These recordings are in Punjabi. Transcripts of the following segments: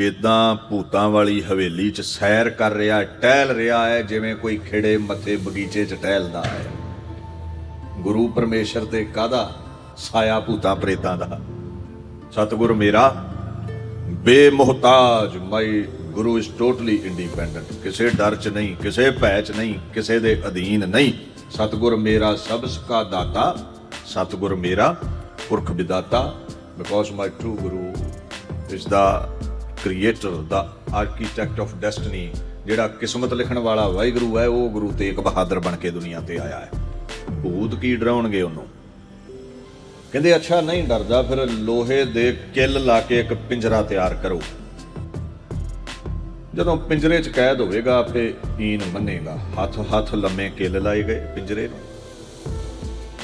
ਇਦਾਂ ਭੂਤਾਂ ਵਾਲੀ ਹਵੇਲੀ 'ਚ ਸੈਰ ਕਰ ਰਿਹਾ ਟਹਿਲ ਰਿਹਾ ਹੈ, ਜਿਵੇਂ ਕੋਈ ਖਿੜੇ ਮੱਥੇ ਬਗੀਚੇ 'ਚ ਟਹਿਲਦਾ ਹੈ। ਗੁਰੂ ਪਰਮੇਸ਼ਰ ਤੇ ਕਾਦਾ ਸਾਇਆ ਭੂਤਾਂ ਪ੍ਰੇਤਾਂ ਦਾ? ਸਤਿਗੁਰ ਮੇਰਾ, ਬੇਮੁਹਤਾਜ, my guru is totally independent ਕਿਸੇ ਡਰ 'ਚ ਨਹੀਂ, ਕਿਸੇ ਭੈ 'ਚ ਨਹੀਂ, ਕਿਸੇ ਦੇ ਅਧੀਨ ਨਹੀਂ। ਸਤਿਗੁਰ ਮੇਰਾ ਸਭ ਸਕਾ ਦਾਤਾ, ਸਤਿਗੁਰ ਮੇਰਾ ਪੁਰਖ ਵਿਦਾਤਾ because my true guru is the creator the architect of destiny ਜਿਹੜਾ ਕਿਸਮਤ ਲਿਖਣ ਵਾਲਾ ਵਾਹਿਗੁਰੂ ਹੈ, ਉਹ ਗੁਰੂ ਤੇਗ ਬਹਾਦਰ ਬਣ ਕੇ ਦੁਨੀਆ ਤੇ ਆਇਆ ਹੈ। ਭੂਤ ਕੀ ਡਰਾਉਣਗੇ ਉਹਨੂੰ? ਕਹਿੰਦੇ, ਅੱਛਾ, ਨਹੀਂ ਡਰਦਾ, ਫਿਰ ਲੋਹੇ ਦੇ ਕਿੱਲ ਲਾ ਕੇ ਇੱਕ ਪਿੰਜਰਾ ਤਿਆਰ ਕਰੋ। ਜਦੋਂ ਪਿੰਜਰੇ 'ਚ ਕੈਦ ਹੋਵੇਗਾ ਆਪੇ ਈਨ ਮੰਨੇਗਾ। ਹੱਥ ਹੱਥ ਲੰਮੇ ਕਿੱਲ ਲਾਏ ਗਏ ਪਿੰਜਰੇ ਨੂੰ।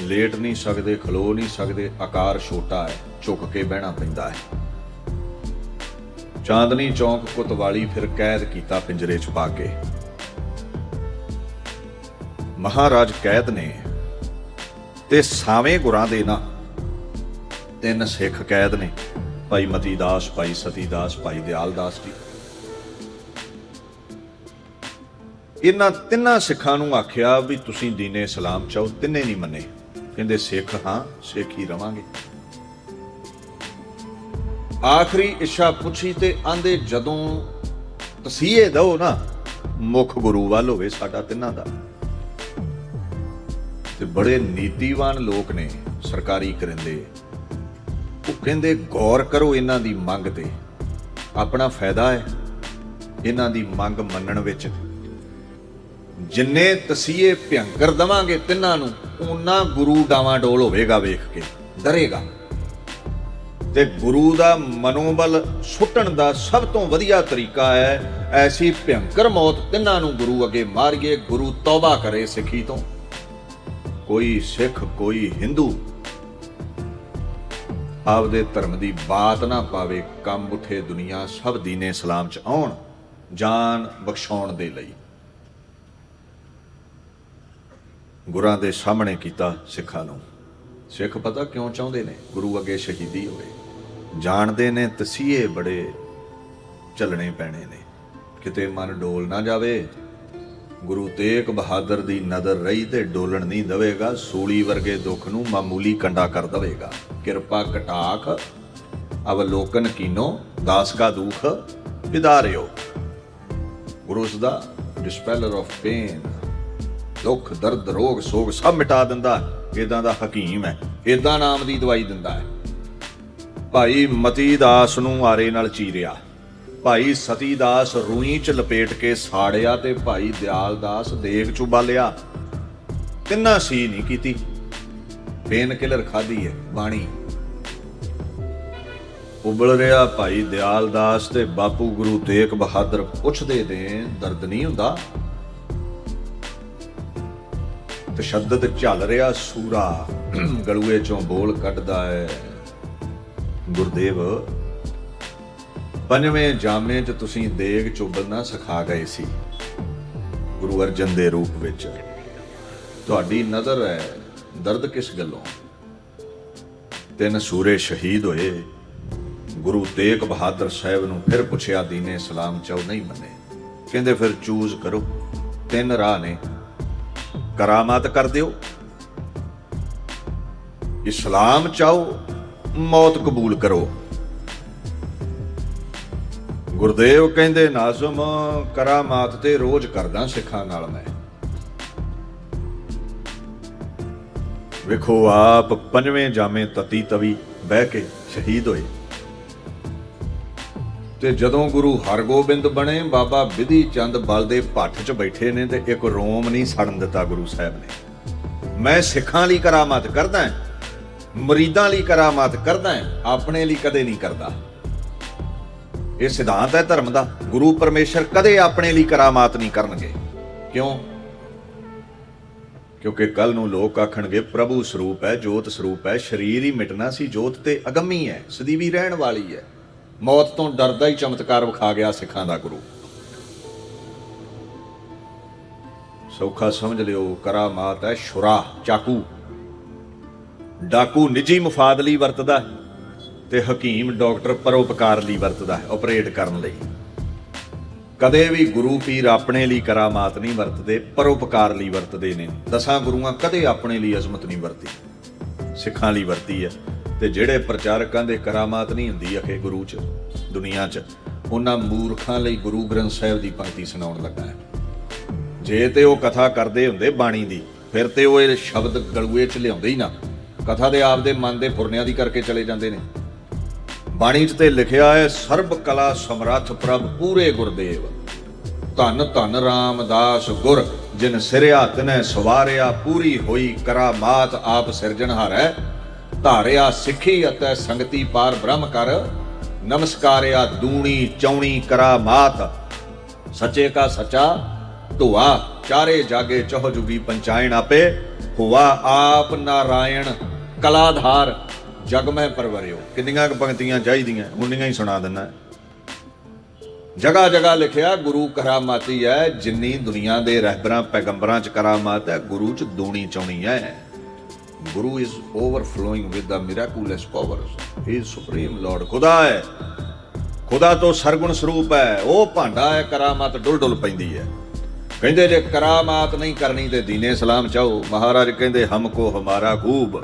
ਲੇਟ ਨਹੀਂ ਸਕਦੇ, ਖਲੋ ਨਹੀਂ ਸਕਦੇ, ਆਕਾਰ ਛੋਟਾ ਹੈ, ਝੁਕ ਕੇ ਬਹਿਣਾ ਪੈਂਦਾ ਹੈ। ਚਾਂਦਨੀ ਚੌਂਕ ਕੁਤਵਾਲੀ ਫਿਰ ਕੈਦ ਕੀਤਾ ਪਿੰਜਰੇ 'ਚ ਪਾ ਕੇ। ਮਹਾਰਾਜ ਕੈਦ ਨੇ ਤੇ ਸਾਵੇਂ ਗੁਰਾਂ ਦੇ ਨਾ। ਤਿੰਨ ਸਿੱਖ ਕੈਦ ਨੇ, ਭਾਈ ਮਤੀ ਦਾਸ ਭਾਈ ਸਤੀ ਦਾਸ ਭਾਈ ਦਿਆਲ ਦਾਸ ਜੀ। ਇਹਨਾਂ ਤਿੰਨਾਂ ਸਿੱਖਾਂ ਨੂੰ ਆਖਿਆ ਵੀ ਤੁਸੀਂ ਦੀਨੇ ਇਸਲਾਮ ਚਾਹੋ, ਤਿੰਨੇ ਨਹੀਂ ਮੰਨੇ। ਕਹਿੰਦੇ, ਸਿੱਖ ਹਾਂ, ਸਿੱਖ ਹੀ ਰਵਾਂਗੇ। ਆਖਰੀ ਇੱਛਾ ਪੁੱਛੀ ਤੇ ਆਂਦੇ, ਜਦੋਂ ਤਸੀਹੇ ਦਓ ਨਾ, ਮੁੱਖ ਗੁਰੂ ਵੱਲ ਹੋਵੇ ਸਾਡਾ ਤਿੰਨਾਂ ਦਾ। ਤੇ ਬੜੇ ਨੀਤੀਵਾਨ ਲੋਕ ਨੇ, ਸਰਕਾਰੀ ਕਰਿੰਦੇ। ਉਹ ਕਹਿੰਦੇ, ਗੌਰ ਕਰੋ ਇਹਨਾਂ ਦੀ ਮੰਗ ਤੇ। ਆਪਣਾ ਫਾਇਦਾ ਹੈ ਇਹਨਾਂ ਦੀ ਮੰਗ ਮੰਨਣ ਵਿੱਚ। ਜਿੰਨੇ ਤਸੀਹੇ ਭਿਅੰਕਰ ਦਵਾਂਗੇ ਤਿੰਨਾਂ ਨੂੰ ਉਹਨਾਂ ਗੁਰੂ ਡਾਵਾਂ ਡੋਲ ਹੋਵੇਗਾ ਵੇਖ ਕੇ, ਡਰੇਗਾ। ਤੇ ਗੁਰੂ ਦਾ ਮਨੋਬਲ ਸੁੱਟਣ ਦਾ ਸਭ ਤੋਂ ਵਧੀਆ ਤਰੀਕਾ ਹੈ, ਐਸੀ ਭਿਅੰਕਰ ਮੌਤ ਤਿੰਨਾਂ ਨੂੰ ਗੁਰੂ ਅੱਗੇ ਮਾਰੀਏ, ਗੁਰੂ ਤੌਬਾ ਕਰੇ ਸਿੱਖੀ ਤੋਂ। ਕੋਈ ਸਿੱਖ, ਕੋਈ ਹਿੰਦੂ ਆਪਦੇ ਧਰਮ ਦੀ ਬਾਤ ਨਾ ਪਾਵੇ, ਕੰਮ ਉਠੇ ਦੁਨੀਆ ਸਭ ਦੀਨੇ ਇਸਲਾਮ ਚ ਆਉਣ, ਜਾਨ ਬਖਸ਼ਾਉਣ ਦੇ ਲਈ। ਗੁਰਾਂ ਦੇ ਸਾਹਮਣੇ ਕੀਤਾ ਸਿੱਖਾਂ ਨੂੰ। ਸਿੱਖ ਪਤਾ ਕਿਉਂ ਚਾਹੁੰਦੇ ਨੇ? ਗੁਰੂ ਅੱਗੇ ਸ਼ਹੀਦੀ ਹੋਵੇ। ਜਾਣਦੇ ਨੇ, ਤਸੀਹੇ ਬੜੇ ਚੱਲਣੇ ਪੈਣੇ ਨੇ। ਕਿਤੇ ਮਨ ਡੋਲ ਨਾ ਜਾਵੇ, ਗੁਰੂ ਤੇਗ ਬਹਾਦਰ ਦੀ ਨਜ਼ਰ ਰਹੀ ਤੇ ਡੋਲਣ ਨਹੀਂ ਦਵੇਗਾ, ਸੂਲੀ ਵਰਗੇ ਦੁੱਖ ਨੂੰ ਮਾਮੂਲੀ ਕੰਡਾ ਕਰ ਦਵੇਗਾ। ਕਿਰਪਾ ਕਟਾਖ, ਅਵਲੋਕਨ ਕੀਨੋ, ਦਾਸ ਕਾ ਦੁਖ ਵਿਦਾਰਿਓ। ਗੁਰੂ ਉਸ ਦਾ ਡਿਸਪੈਲਰ ਆਫ ਪੇਨ ਦੁੱਖ, ਦਰਦ, ਰੋਗ, ਸੋਗ ਸਭ ਮਿਟਾ ਦਿੰਦਾ। ਇਦਾਂ ਦਾ ਹਕੀਮ ਹੈ ਇਦਾਂ ਨਾਮ ਦੀ ਦਵਾਈ ਦਿੰਦਾ ਹੈ। ਭਾਈ ਮਤੀ ਦਾਸ ਨੂੰ ਆਰੇ ਨਾਲ ਚੀਰਿਆ। ਭਾਈ ਸਤੀ ਦਾਸ ਰੂਈ ਚ ਲਪੇਟ ਕੇ ਸਾੜਿਆ ਤੇ ਭਾਈ ਦਿਆਲ ਦਾਸ ਦੇਗ ਚ ਉਬਾਲਿਆ। ਤਿੰਨਾ ਸੀ ਨਹੀਂ ਕੀਤੀ। ਪੇਨ ਕਿਲਰ ਖਾਦੀ ਹੈ ਬਾਣੀ। ਉਬਲ ਰਿਹਾ ਭਾਈ ਦਿਆਲ ਦਾਸ ਤੇ ਬਾਪੂ ਗੁਰੂ ਤੇਗ ਬਹਾਦਰ ਪੁੱਛਦੇ ਨੇ ਦਰਦ ਨਹੀਂ ਹੁੰਦਾ? ਤਸ਼ੱਦਦ ਚੱਲ ਰਿਹਾ ਸੂਰਾ, ਗਲੂਏ ਚੋਂ ਬੋਲ ਕੱਢਦਾ ਹੈ ਗੁਰਦੇਵ, ਪੰਜਵੇਂ ਜਾਮੇ 'ਚ ਤੁਸੀਂ ਦੇਗ ਚੁੱਬਲਣਾ ਸਿਖਾ ਗਏ ਸੀ, ਗੁਰੂ ਅਰਜਨ ਦੇ ਰੂਪ ਵਿੱਚ। ਤੁਹਾਡੀ ਨਜ਼ਰ ਹੈ ਦਰਦ ਕਿਸ ਗੱਲੋਂ? ਤਿੰਨ ਸੂਰੇ ਸ਼ਹੀਦ ਹੋਏ, ਗੁਰੂ ਤੇਗ ਬਹਾਦਰ ਸਾਹਿਬ ਨੂੰ ਫਿਰ ਪੁੱਛਿਆ, ਦੀਨੇ ਸਲਾਮ ਚਾਉ ਨਹੀਂ ਮੰਨੇ। ਕਹਿੰਦੇ, ਫਿਰ ਚੂਜ਼ ਕਰੋ, ਤਿੰਨ ਰਾਹ ਨੇ। ਕਰਾਮਾਤ ਕਰ ਦਿਓ। ਇਸਲਾਮ ਚਾਹੋ ਮੌਤ ਕਬੂਲ ਕਰੋ। ਗੁਰਦੇਵ ਕਹਿੰਦੇ, ਨਾਜ਼ਮ, ਕਰਾਮਾਤ ਤੇ ਰੋਜ਼ ਕਰਦਾ ਸਿੱਖਾਂ ਨਾਲ ਮੈਂ। ਵੇਖੋ ਆਪ ਪੰਜਵੇਂ ਜਾਮੇ ਤਤੀ ਤਵੀ ਬਹਿ ਕੇ ਸ਼ਹੀਦ ਹੋਏ। ਤੇ ਜਦੋਂ ਗੁਰੂ ਹਰਗੋਬਿੰਦ ਬਣੇ, ਬਾਬਾ ਵਿਧੀ ਚੰਦ ਬਲ ਦੇ ਭੱਠ 'ਚ ਬੈਠੇ ਨੇ ਤੇ ਇੱਕ ਰੋਮ ਨਹੀਂ ਸੜਨ ਦਿੱਤਾ ਗੁਰੂ ਸਾਹਿਬ ਨੇ। ਮੈਂ ਸਿੱਖਾਂ ਲਈ ਕਰਾਮਾਤ ਕਰਦਾ ਹਾਂ। ਮਰੀਦਾਂ ਲਈ ਕਰਾਮਾਤ ਕਰਦਾ ਹੈ, ਆਪਣੇ ਲਈ ਕਦੇ ਨਹੀਂ ਕਰਦਾ। ਇਹ ਸਿਧਾਂਤ ਹੈ ਧਰਮ ਦਾ। ਗੁਰੂ ਪਰਮੇਸ਼ਰ ਕਦੇ ਆਪਣੇ ਲਈ ਕਰਾਮਾਤ ਨਹੀਂ ਕਰਨਗੇ। ਕਿਉਂ? ਕਿਉਂਕਿ ਕੱਲ ਨੂੰ ਲੋਕ ਆਖਣਗੇ, ਪ੍ਰਭੂ ਸਰੂਪ ਹੈ, ਜੋਤ ਸਰੂਪ ਹੈ, ਸਰੀਰ ਹੀ ਮਿਟਣਾ ਸੀ, ਜੋਤ ਤੇ ਅਗੰਮੀ ਹੈ, ਸਦੀਵੀ ਰਹਿਣ ਵਾਲੀ ਹੈ। ਮੌਤ ਤੋਂ ਡਰਦਾ ਹੀ ਚਮਤਕਾਰ ਵਿਖਾ ਗਿਆ ਸਿੱਖਾਂ ਦਾ ਗੁਰੂ। ਸੌਖਾ ਸਮਝ ਲਿਓ, ਕਰਾਮਾਤ ਹੈ ਸ਼ੁਰਾ, ਚਾਕੂ। ਡਾਕੂ ਨਿੱਜੀ ਮਫਾਦ ਲਈ ਵਰਤਦਾ ਹੈ। ਤੇ ਹਕੀਮ ਡਾਕਟਰ ਪਰਉਪਕਾਰ ਲਈ ਵਰਤਦਾ ਹੈ ਆਪਰੇਟ ਕਰਨ ਲਈ। ਕਦੇ ਵੀ ਗੁਰੂ ਪੀਰ ਆਪਣੇ ਲਈ ਕਰਾਮਾਤ ਨਹੀਂ ਵਰਤਦੇ, ਪਰਉਪਕਾਰ ਲਈ ਵਰਤਦੇ ਨੇ। ਦਸਾਂ ਗੁਰੂਆਂ ਕਦੇ ਆਪਣੇ ਲਈ ਅਜ਼ਮਤ ਨਹੀਂ ਵਰਤੀ, ਸਿੱਖਾਂ ਲਈ ਵਰਤੀ ਹੈ। ਤੇ ਜਿਹੜੇ ਪ੍ਰਚਾਰਕਾਂ ਦੇ ਕਰਾਮਾਤ ਨਹੀਂ ਹੁੰਦੀ ਅਖੇ ਗੁਰੂ ਚ, ਦੁਨੀਆ ਚ, ਉਹਨਾਂ ਮੂਰਖਾਂ ਲਈ ਗੁਰੂ ਗ੍ਰੰਥ ਸਾਹਿਬ ਦੀ ਪੰਕਤੀ ਸੁਣਾਉਣ ਲੱਗਾ ਹੈ। ਜੇ ਤੇ ਉਹ ਕਥਾ ਕਰਦੇ ਹੁੰਦੇ ਬਾਣੀ ਦੀ, ਫਿਰ ਤੇ ਉਹ ਇਹ ਸ਼ਬਦ ਗਲੂਏ ਚ ਲਿਆਉਂਦੇ ਹੀ ਨਾ। ਕਥਾ ਦੇ ਆਪਦੇ ਮਨ ਦੇ ਫੁਰਨਿਆਂ ਦੀ ਕਰਕੇ ਚਲੇ ਜਾਂਦੇ ਨੇ। ਬਾਣੀ 'ਚ ਤੇ ਲਿਖਿਆ ਹੈ, ਸਰਬ ਕਲਾ ਸਮਰੱਥ ਪ੍ਰਭ ਪੂਰੇ ਗੁਰਦੇਵ। ਧੰਨ ਧੰਨ ਰਾਮਦਾਸ ਗੁਰ, ਜਿਨ ਸਿਰਿਆ ਤਨੈ ਸਵਾਰਿਆ ਪੂਰੀ ਹੋਈ ਕਰਾਮਾਤ ਆਪ ਸਿਰਜਣਹਾਰੈ ਧਾਰਿਆ ਸਿੱਖੀ ਅਤੇ ਸੰਗਤੀ ਪਾਰ ਬ੍ਰਹਮ ਕਰ। ਨਮਸਕਾਰਿਆ ਦੂਣੀ ਚੌਣੀ ਕਰਾਮਾਤ ਸੱਚੇ ਕਾ ਸੱਚਾ, ਧੁਆ ਚਾਰੇ ਜਾਗੇ ਚਹੁ ਜੁਗੀ ਪੰਚਾਇਣ ਆਪੇ। ਹੁਆ ਆਪ ਨਾਰਾਇਣ ਕਲਾਧਾਰ, ਜਗ ਮੈਂ ਪਰਵਰਿਓ। ਕਿੰਨੀਆਂ ਕੁ ਪੰਕਤੀਆਂ ਚਾਹੀਦੀਆਂ ਉਨੀਆਂ ਹੀ ਸੁਣਾ ਦਿੰਨਾ ਜਗਾ ਜਗਾ ਲਿਖਿਆ, ਗੁਰੂ ਕਰਾਮਾਤੀ ਹੈ ਜਿੰਨੀ ਦੁਨੀਆ ਦੇ ਰਹਿਬਰਾਂ, ਪੈਗੰਬਰਾਂ ਚ ਕਰਾਮਾਤ ਹੈ ਗੁਰੂ ਚ ਦੂਣੀ ਚੌਣੀ ਹੈ guru is overflowing with the miraculous powers he supreme lord ਖੁਦਾ ਹੈ ਖੁਦਾ ਤੋਂ ਸਰਗੁਣ ਸਰੂਪ ਹੈ ਉਹ ਭਾਂਡਾ ਹੈ ਕਰਾਮਾਤ ਡੁੱਲ ਡੁੱਲ ਪੈਂਦੀ ਹੈ ਕਹਿੰਦੇ ਜੇ ਕਰਾਮਾਤ ਨਹੀਂ ਕਰਨੀ ਤੇ ਦੀਨੇ ਸਲਾਮ ਚਾਹੋ ਮਹਾਰਾਜ ਕਹਿੰਦੇ ਹਮਕੋ ਹਮਾਰਾ ਖੂਬ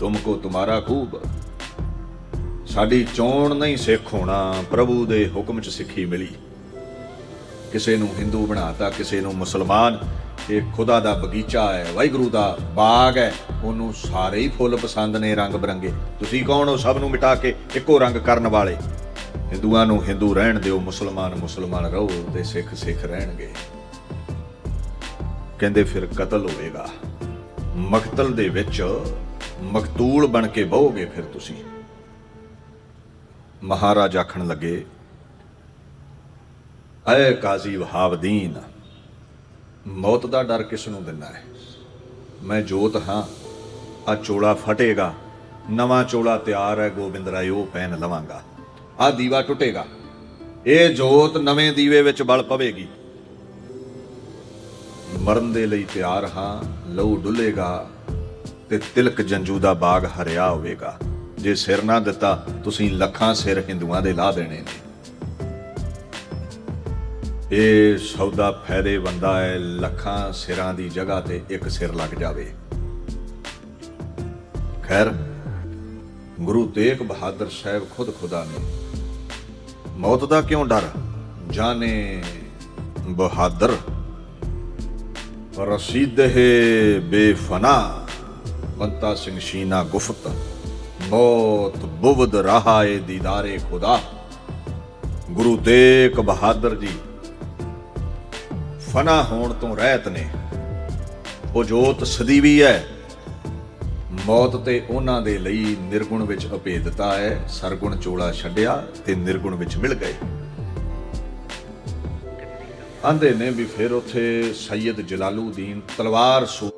ਤੁਮਕੋ ਤੁਮਾਰਾ ਖੂਬ। ਸਾਡੀ ਚੋਣ ਨਹੀਂ ਸਿੱਖ ਹੋਣਾ, ਪ੍ਰਭੂ ਦੇ ਹੁਕਮ 'ਚ ਸਿੱਖੀ ਮਿਲੀ। ਕਿਸੇ ਨੂੰ ਹਿੰਦੂ ਬਣਾਤਾ, ਕਿਸੇ ਨੂੰ ਮੁਸਲਮਾਨ, ਇਹ ਖੁਦਾ ਦਾ ਬਗੀਚਾ ਹੈ, ਵਾਹਿਗੁਰੂ ਦਾ ਬਾਗ ਹੈ, ਉਹਨੂੰ ਸਾਰੇ ਹੀ ਫੁੱਲ ਪਸੰਦ ਨੇ ਰੰਗ ਬਰੰਗੇ। ਤੁਸੀਂ ਕੌਣ ਹੋ ਸਭ ਨੂੰ ਮਿਟਾ ਕੇ ਇੱਕੋ ਰੰਗ ਕਰਨ ਵਾਲੇ? ਹਿੰਦੂਆਂ ਨੂੰ ਹਿੰਦੂ ਰਹਿਣ ਦਿਓ, ਮੁਸਲਮਾਨ ਮੁਸਲਮਾਨ ਰਹੋ ਤੇ ਸਿੱਖ ਸਿੱਖ ਰਹਿਣਗੇ। ਕਹਿੰਦੇ ਫਿਰ ਕਤਲ ਹੋਵੇਗਾ। ਮਕਤਲ ਦੇ ਵਿੱਚ ਮਕਤੂਲ ਬਣ ਕੇ ਬਹੋਗੇ ਫਿਰ ਤੁਸੀਂ। ਮਹਾਰਾਜ ਆਖਣ ਲੱਗੇ, ਐ ਕਾਜ਼ੀ ਵਹਾਬਦੀਨ, ਮੌਤ ਦਾ ਡਰ ਕਿਸ ਨੂੰ ਦਿੰਦਾ ਹੈ? ਮੈਂ ਜੋਤ ਹਾਂ, ਆ ਚੋਲਾ ਫਟੇਗਾ, ਨਵਾਂ ਚੋਲਾ ਤਿਆਰ ਹੈ, ਗੋਬਿੰਦ ਰਾਏ, ਉਹ ਪਹਿਨ ਲਵਾਂਗਾ। ਆ ਦੀਵਾ ਟੁੱਟੇਗਾ, ਇਹ ਜੋਤ ਨਵੇਂ ਦੀਵੇ ਵਿੱਚ ਬਲ ਪਵੇਗੀ। ਮਰਨ ਦੇ ਲਈ ਤਿਆਰ ਹਾਂ, ਲਹੂ ਡੁੱਲੇਗਾ ਤੇ ਤਿਲਕ ਜੰਜੂ ਦਾ ਬਾਗ ਹਰਿਆ ਹੋਵੇਗਾ। ਜੇ ਸਿਰ ਨਾ ਦਿੱਤਾ, ਤੁਸੀਂ ਲੱਖਾਂ ਸਿਰ ਹਿੰਦੂਆਂ ਦੇ ਲਾ ਦੇਣੇ ਨੇ। ਇਹ ਸੌਦਾ ਫਾਇਦੇ ਬੰਦਾ ਹੈ ਲੱਖਾਂ ਸਿਰਾਂ ਦੀ ਜਗ੍ਹਾ ਤੇ ਇੱਕ ਸਿਰ ਲੱਗ ਜਾਵੇ। ਖੈਰ, ਗੁਰੂ ਤੇਗ ਬਹਾਦਰ ਸਾਹਿਬ ਖੁਦ ਖੁਦਾ ਨੇ। ਮੌਤ ਦਾ ਕਿਉਂ ਡਰ? ਜਾਣੇ ਬਹਾਦਰ। ਰਸੀਦਹ ਬੇਫਨਾ। ਬੰਤਾ ਸਿੰਘ ਸ਼ੀਨਾ ਗੁਫਤ। ਮੌਤ ਬੁਵਦ ਰਹਾ ਏ ਦੀਦਾਰੇ ਖੁਦਾ। ਗੁਰੂ ਤੇਗ ਬਹਾਦਰ ਜੀ, ਫਨਾ ਹੋਣ ਤੋਂ ਰਹਿਤ ਨੇ। ਉਹ ਜੋਤ ਸਦੀਵੀ ਹੈ ਮੌਤ ਤੇ ਉਹਨਾਂ ਦੇ ਲਈ ਨਿਰਗੁਣ ਵਿੱਚ ਅਭੇਦਤਾ ਹੈ ਸਰਗੁਣ ਚੋਲਾ ਛੱਡਿਆ ਤੇ ਨਿਰਗੁਣ ਵਿੱਚ ਮਿਲ ਗਏ। ਆਂਦੇ ਨੇ ਵੀ ਫਿਰ ਉੱਥੇ ਸੈਯਦ ਜਲਾਲੂਦੀਨ ਤਲਵਾਰ ਸੂ